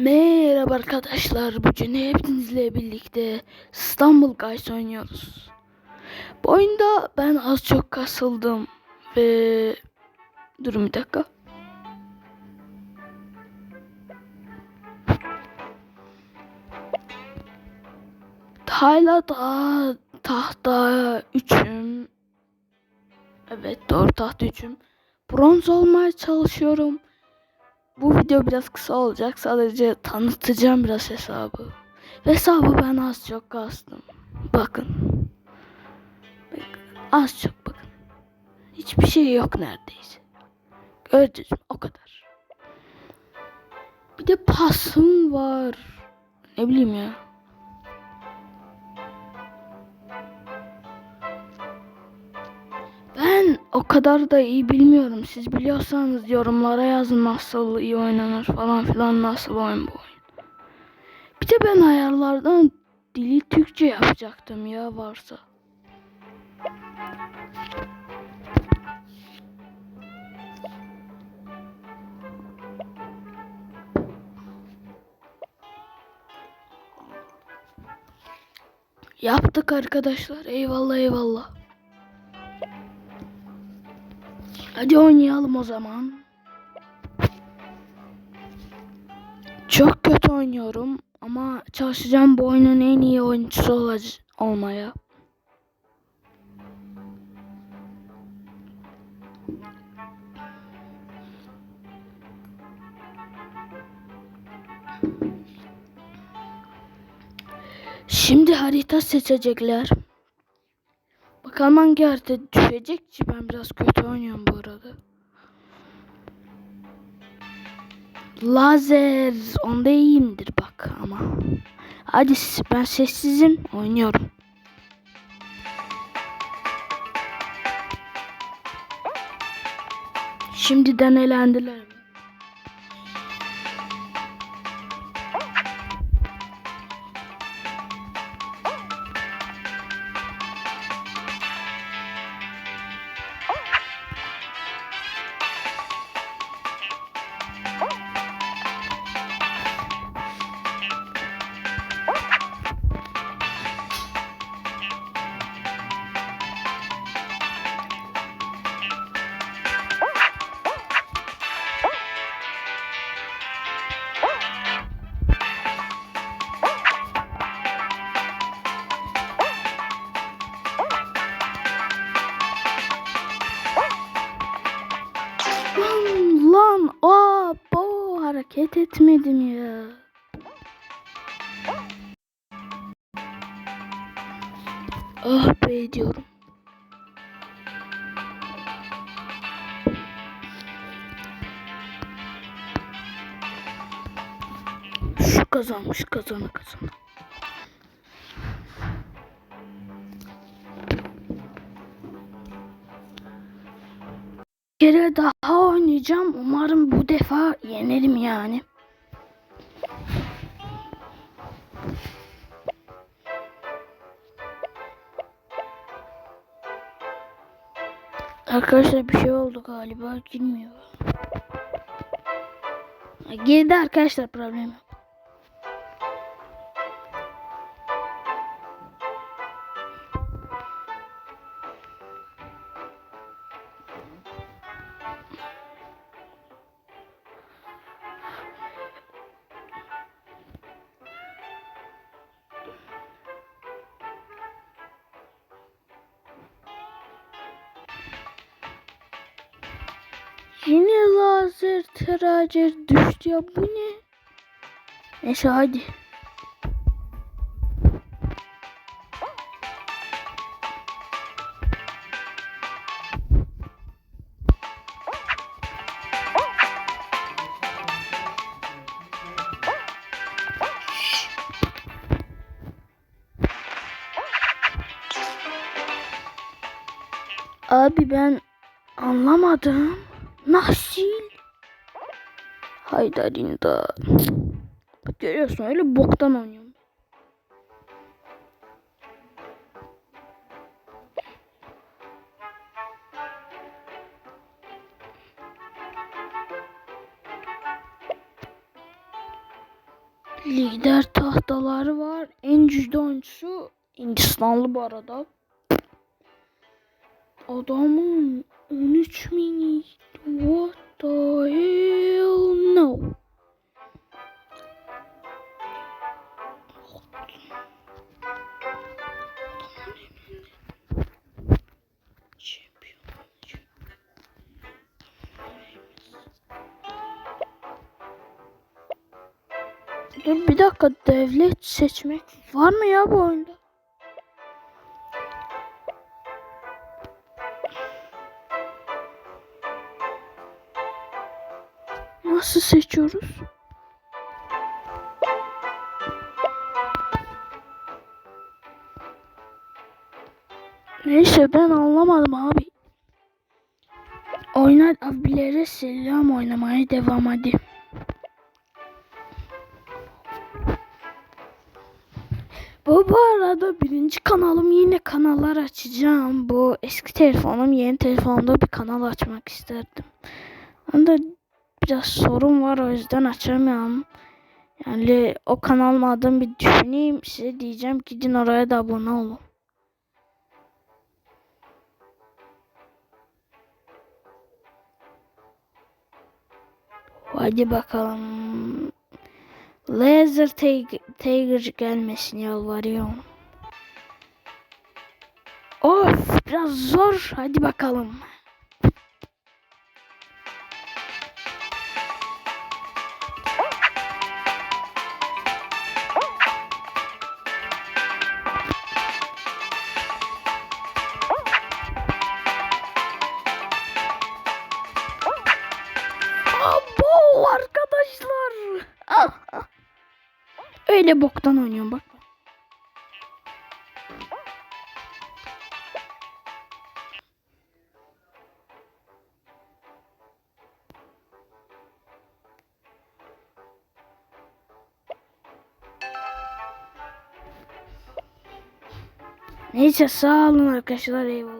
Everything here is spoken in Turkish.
Merhaba arkadaşlar. Bugün hepinizle birlikte İstanbul Guys oynuyoruz. Bu oyunda ben az çok kasıldım ve durun bir dakika. Hala da tahta üçüm. Evet doğru tahta üçüm. Bronz olmaya çalışıyorum. Bu video biraz kısa olacak. Sadece tanıtacağım biraz hesabı. Hesabı ben az çok kastım. Bakın. Bakın. Az çok bakın. Hiçbir şey yok neredeyse. Gördünüz? O kadar. Bir de pasım var. Ne bileyim ya. O kadar da iyi bilmiyorum. Siz biliyorsanız yorumlara yazın nasıl iyi oynanır falan filan nasıl oyun bu oyun. Bir de ben ayarlardan dili Türkçe yapacaktım ya varsa. Yaptık arkadaşlar. Eyvallah eyvallah. Hadi oynayalım o zaman. Çok kötü oynuyorum ama çalışacağım bu oyunun en iyi oyuncusu olac- olmaya. Şimdi harita seçecekler. Bakalım hangi harita düşecek ki ben biraz kötü oynuyorum bu arada. Lazer onda iyiyimdir bak ama. Hadi ben sessizim oynuyorum. Şimdiden elendiler mi? Etmedim ya. Ah be diyorum. Şu kazanmış kazanı kazanı. kere daha oynayacağım. Umarım bu defa yenerim yani. Arkadaşlar bir şey oldu galiba. Girmiyor. Girdi arkadaşlar problem yok. Yine lazer teracer düştü ya bu ne? Neyse hadi. Abi ben anlamadım. Nasıl? Haydarinda. Bak görüyorsun öyle boktan oynuyorum. Lider tahtaları var. En cüzde oyuncusu Hindistanlı bu arada. Adamın 13 mini. What the hell no. Dur bir dakika devlet seçmek var mı ya bu oyunda? Nasıl seçiyoruz? Neyse ben anlamadım abi. Oynar abilere selam oynamaya devam hadi. Bu bu arada birinci kanalım yine kanallar açacağım. Bu eski telefonum yeni telefonumda bir kanal açmak isterdim. Onda biraz sorun var o yüzden açamıyorum. Yani o kanalın adını bir düşüneyim size diyeceğim gidin oraya da abone olun. Hadi bakalım. Laser Tiger, gelmesin yalvarıyorum. Of biraz zor. Hadi bakalım. Abo arkadaşlar. Ah, ah. Öyle boktan oynuyorum bak. Neyse sağ olun arkadaşlar eyvallah.